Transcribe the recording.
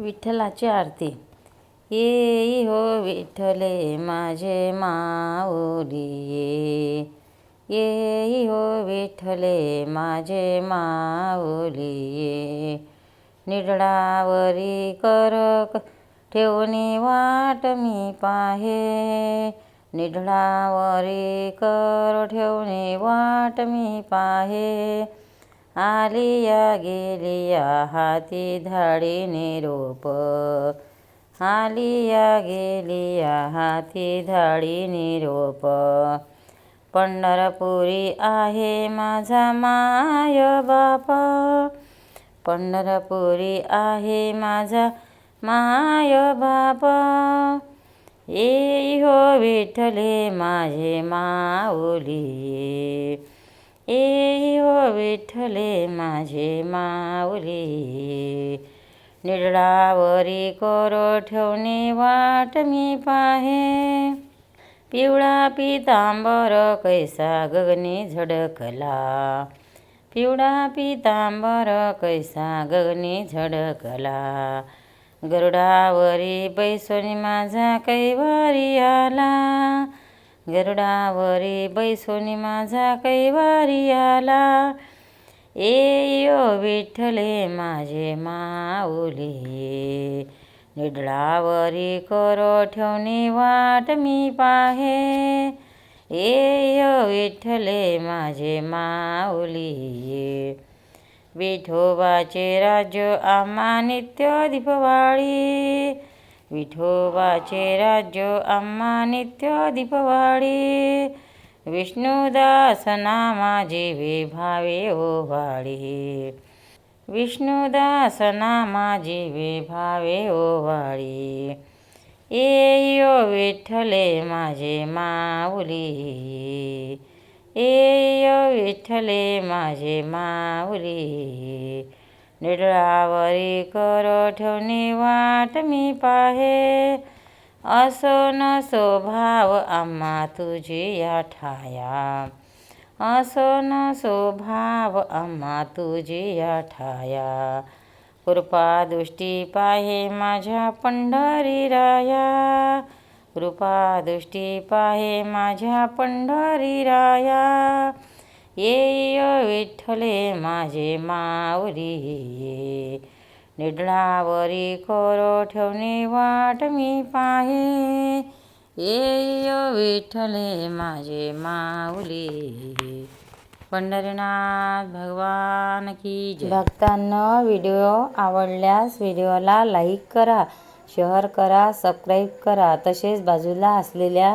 विठ्ठलाची आरती. येई हो विठ्ठले माझे माऊली ये. येई हो विठ्ठले माझे माऊली ये. निडळावरी करक ठेवणी वाट मी पाहे. निढळावरी कर ठेवणी वाट मी पाहे. आलिया गेलिया हाती धाडी निरोप आलिया गेलिया हाती धाडी निरोप पंढरपुरी आहे माझा माय बाप. पंढरपुरी आहे माझा माय बाप. येई हो विठले माझे माऊली. ए हो विठ्ठले माझे माऊली. निडळावरी कोरो ठेवणे वाट मी पाहे. पिवळा पितांबर कैसा गगनी झडकला. पिवळा पितांबर कैसा गगनी झडकला. गरुडावरी बैसोनी माझा कैवारी आला. गरुडावरे बैसोनी माझा कैवारी आला. यो विठ्ठले माझे माऊली निडळावरी करो ठेवणी वाट मी पाहे. यो विठ्ठले माझे माऊली विठोबाचे राज्य आम्हा नित्य दीपवाळी. विठोबाचे राज्य आम्हा नित्य दीपवाडी. विष्णुदास नामा जीवे भावे ओवाळी. विष्णुदास नामा जीवे भावे ओवाळी येयो विठ्ठले माझे माऊली. येय विठ्ठले माझे माऊली. निडळावरी कर ठेवणे वाट मी पाहे. असो नसो भाव आम्हा तुझी या ठाया. असो नसो भाव आम्हा तुझी या ठाया. कृपा दृष्टी पाहे माझ्या पंढरी राया. कृपा दृष्टी पाहे माझ्या पंढरी राया. येय विठ्ठले माझे माऊली ये निडळावरी कोरो ठेवणे वाट मी पाहे येय विठ्ठले माझे माऊली पंढरीनाथ भगवान की जय. भक्तांना व्हिडिओ आवडल्यास व्हिडिओला लाईक करा शेअर करा सबस्क्राईब करा तसेच बाजूला असलेल्या